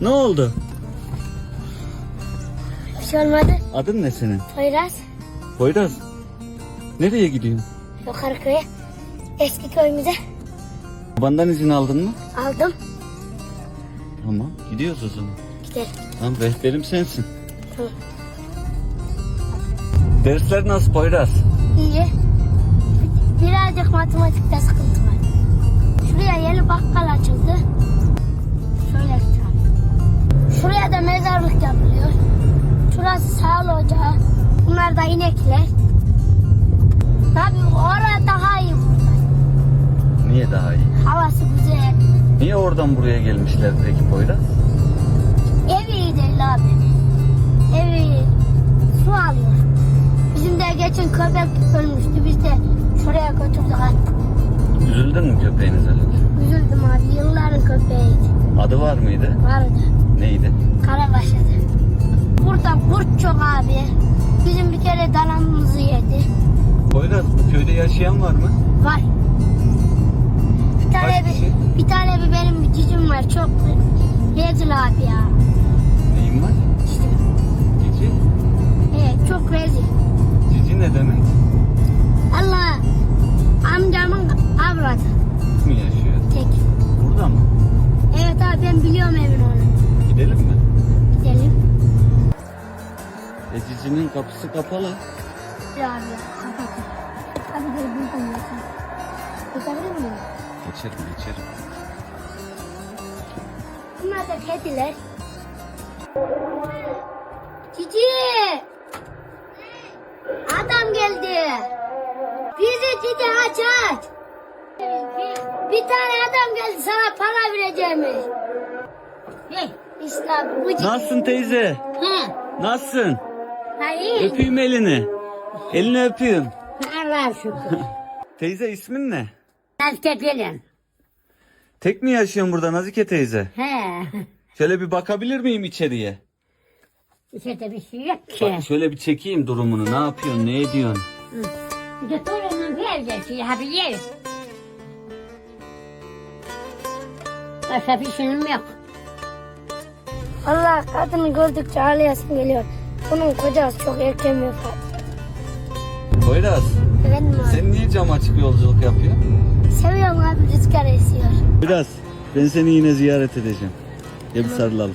Ne oldu? Bir şey olmadı. Adın ne senin? Poyraz. Poyraz. Nereye gidiyorsun? Yukarı köye. Eski köyümüze Babandan izin aldın mı? aldım. Tamam. Gidiyoruz o zaman. Gidelim. Tamam rehberim sensin. Tamam. Dersler nasıl Poyraz? İyi. Birazcık matematikte sıkıntı var. Şuraya da mezarlık yapılıyor. Şurası sağlı ocağı. Bunlar da inekler. Tabii orada daha iyi burada. Niye daha iyi? Havası güzel. Niye oradan buraya gelmişler peki Poyraz? Evi iyi değil abi. Evi su alıyor. Bizim de geçen köpek ölmüştü. Biz de şuraya götürdük attık. Üzüldün mü köpeğiniz ölünce? Üzüldüm abi. Adı var mıydı? Vardı. Neydi? Karabaşı'da. Burada kurt çok abi. Bizim bir kere dalamımızı yedi. Poyraz bu köyde yaşayan var mı? Var. Bir tane Kaç kişi? bir, bir tane bir benim bir cicim Cici'nin kapısı kapalı. Bir abi kapatın. Hadi gel buradan geçelim. Geçebilir miyim? Geçerim geçerim. Bunlar da kediler. Cici! Adam geldi. Bizi Cici aç aç. Bir tane adam geldi sana para vereceğimiz. Hey, İşte abi bu Cici. Nasılsın teyze? ha, Nasılsın? Hayır. Öpeyim elini. Elini öpeyim. Allah'a şükür. Teyze ismin ne? Nazike gelin. Tek mi yaşıyorsun burada Nazike teyze? He, Şöyle bir bakabilir miyim içeriye? içeride bir şey yok ki. Bak şöyle bir çekeyim durumunu. Ne yapıyorsun? Ne ediyorsun? Bir de torunun bir evde şey, ha bir yer. Başka bir şeyim yok. Allah kadını gördükçe ağlayasım geliyor. Bunun kocası çok erken vefat. Poyraz, Efendim abi. sen niye cam açık yolculuk yapıyorsun? Seviyorum abi rüzgar esiyor. Biraz. Ben seni yine ziyaret edeceğim. Gel bir sarılalım.